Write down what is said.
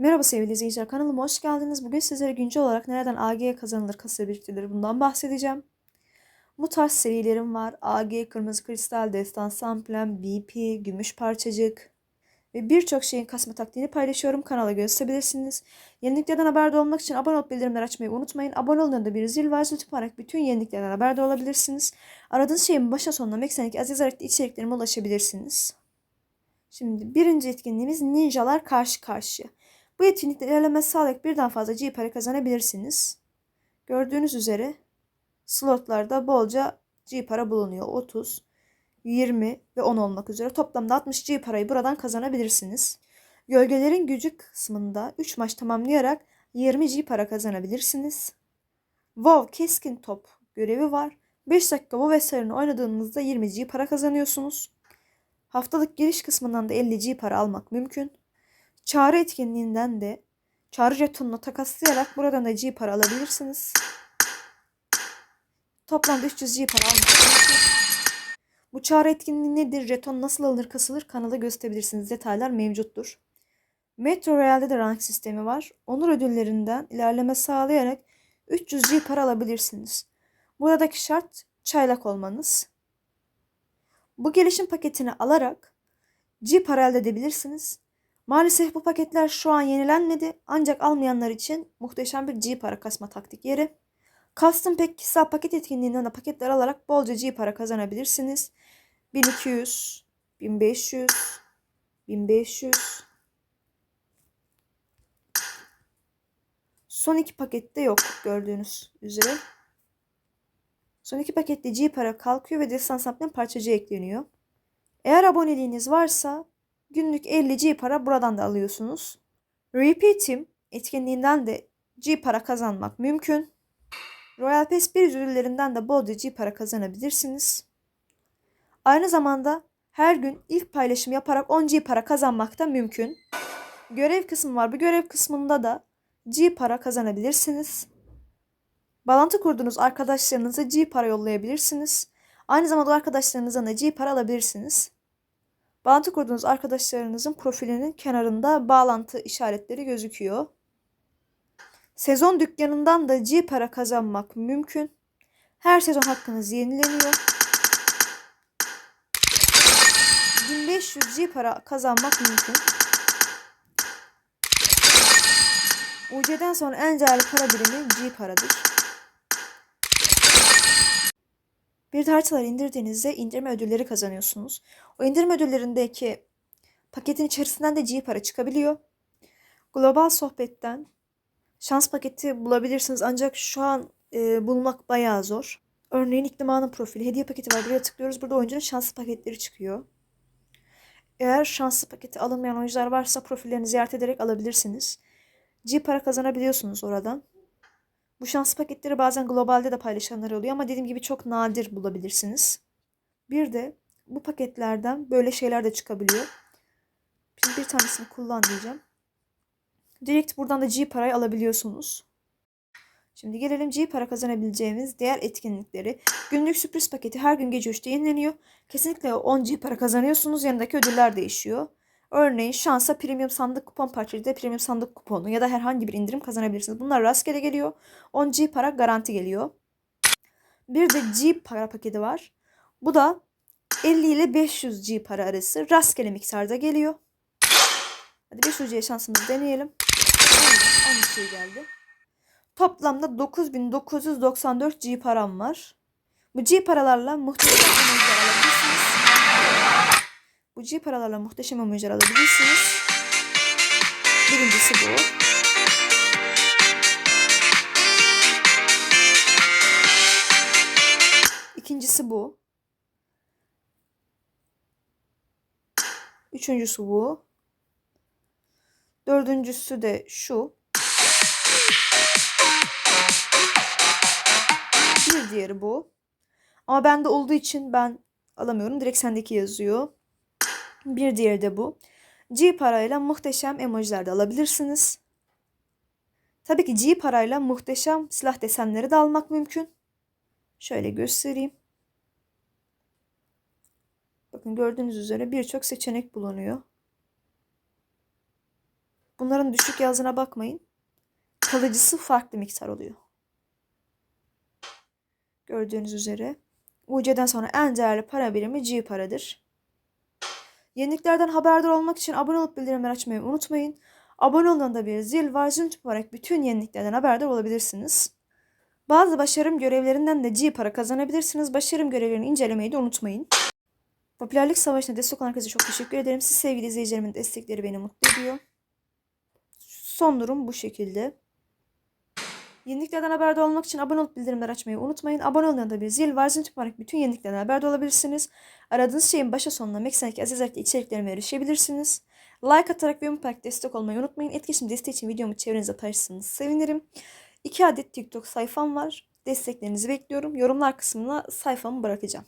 Merhaba sevgili izleyiciler kanalıma hoş geldiniz. Bugün sizlere güncel olarak nereden AG kazanılır kasa biriktirleri bundan bahsedeceğim. Bu tarz serilerim var. AG, Kırmızı Kristal, Destan Samplem, BP, Gümüş Parçacık ve birçok şeyin kasma taktiğini paylaşıyorum. Kanala gösterebilirsiniz. Yeniliklerden haberdar olmak için abone olup bildirimleri açmayı unutmayın. Abone olun da bir zil var. Zil tıklayarak bütün yeniliklerden haberdar olabilirsiniz. Aradığınız şeyin başa sonuna Meksenik az yazarak da içeriklerime ulaşabilirsiniz. Şimdi birinci etkinliğimiz Ninjalar Karşı Karşıya. Bu etkinlikte ilerleme sağlayarak birden fazla G para kazanabilirsiniz. Gördüğünüz üzere slotlarda bolca G para bulunuyor. 30, 20 ve 10 olmak üzere. Toplamda 60 G parayı buradan kazanabilirsiniz. Gölgelerin gücü kısmında 3 maç tamamlayarak 20 G para kazanabilirsiniz. WoW keskin top görevi var. 5 dakika WoW eserini oynadığınızda 20 G para kazanıyorsunuz. Haftalık giriş kısmından da 50 G para almak mümkün. Çağrı etkinliğinden de çağrı jetonunu takaslayarak buradan da G para alabilirsiniz. Toplamda 300 G para mümkün. Bu çağrı etkinliği nedir? Jeton nasıl alınır kasılır kanalda gösterebilirsiniz. Detaylar mevcuttur. Metro Real'de de rank sistemi var. Onur ödüllerinden ilerleme sağlayarak 300 G para alabilirsiniz. Buradaki şart çaylak olmanız. Bu gelişim paketini alarak G para elde edebilirsiniz. Maalesef bu paketler şu an yenilenmedi ancak almayanlar için muhteşem bir G para kasma taktik yeri. Custom Pack kişisel paket etkinliğinden de paketler alarak bolca G para kazanabilirsiniz. 1200, 1500, 1500. Son iki pakette yok gördüğünüz üzere. Son iki pakette G para kalkıyor ve destan samplen parçacı ekleniyor. Eğer aboneliğiniz varsa günlük 50 G para buradan da alıyorsunuz. Repeat'im etkinliğinden de G para kazanmak mümkün. Royal Pass 1 ödüllerinden de bolca G para kazanabilirsiniz. Aynı zamanda her gün ilk paylaşım yaparak 10 G para kazanmak da mümkün. Görev kısmı var. Bu görev kısmında da G para kazanabilirsiniz. Bağlantı kurduğunuz arkadaşlarınıza G para yollayabilirsiniz. Aynı zamanda arkadaşlarınızdan da G para alabilirsiniz. Bağlantı kurduğunuz arkadaşlarınızın profilinin kenarında bağlantı işaretleri gözüküyor. Sezon dükkanından da G para kazanmak mümkün. Her sezon hakkınız yenileniyor. 1500 G para kazanmak mümkün. UC'den sonra en değerli para birimi G paradır. Bir haritalar indirdiğinizde indirme ödülleri kazanıyorsunuz. O indirme ödüllerindeki paketin içerisinden de G para çıkabiliyor. Global sohbetten şans paketi bulabilirsiniz ancak şu an e, bulmak bayağı zor. Örneğin İklima'nın profili hediye paketi var. Buraya tıklıyoruz. Burada oyuncunun şanslı paketleri çıkıyor. Eğer şanslı paketi alınmayan oyuncular varsa profillerini ziyaret ederek alabilirsiniz. G para kazanabiliyorsunuz oradan. Bu şans paketleri bazen globalde de paylaşanlar oluyor ama dediğim gibi çok nadir bulabilirsiniz. Bir de bu paketlerden böyle şeyler de çıkabiliyor. Şimdi bir tanesini kullan diyeceğim. Direkt buradan da G parayı alabiliyorsunuz. Şimdi gelelim G para kazanabileceğimiz diğer etkinlikleri. Günlük sürpriz paketi her gün gece 3'te yenileniyor. Kesinlikle 10 G para kazanıyorsunuz. Yanındaki ödüller değişiyor. Örneğin şansa premium sandık kupon parçacıda premium sandık kuponu ya da herhangi bir indirim kazanabilirsiniz. Bunlar rastgele geliyor. 10 G para garanti geliyor. Bir de G para paketi var. Bu da 50 ile 500 G para arası rastgele miktarda geliyor. Hadi 500 G şansımızı deneyelim. Aynı şey geldi. Toplamda 9994 G param var. Bu G paralarla muhteşem alabilirsiniz. G paralarla muhteşem emojiler alabilirsiniz. Birincisi bu. İkincisi bu. Üçüncüsü bu. Dördüncüsü de şu. Bir diğeri bu. Ama bende olduğu için ben alamıyorum. Direkt sendeki yazıyor. Bir diğeri de bu. G parayla muhteşem emojiler de alabilirsiniz. Tabii ki G parayla muhteşem silah desenleri de almak mümkün. Şöyle göstereyim. Bakın gördüğünüz üzere birçok seçenek bulunuyor. Bunların düşük yazdığına bakmayın. Kalıcısı farklı miktar oluyor. Gördüğünüz üzere. UC'den sonra en değerli para birimi G paradır. Yeniliklerden haberdar olmak için abone olup bildirimleri açmayı unutmayın. Abone olduğunda bir zil var. Zil yaparak bütün yeniliklerden haberdar olabilirsiniz. Bazı başarım görevlerinden de G para kazanabilirsiniz. Başarım görevlerini incelemeyi de unutmayın. Popülerlik savaşına destek olan herkese çok teşekkür ederim. Siz sevgili izleyicilerimin destekleri beni mutlu ediyor. Son durum bu şekilde. Yeniliklerden haberdar olmak için abone olup bildirimleri açmayı unutmayın. Abone olduğunda bir zil var. Zil yaparak bütün yeniliklerden haberdar olabilirsiniz. Aradığınız şeyin başa sonuna Meksen'deki Azizer'deki içeriklerime erişebilirsiniz. Like atarak ve yaparak destek olmayı unutmayın. Etkileşim desteği için videomu çevrenizde paylaşırsanız sevinirim. 2 adet TikTok sayfam var. Desteklerinizi bekliyorum. Yorumlar kısmına sayfamı bırakacağım.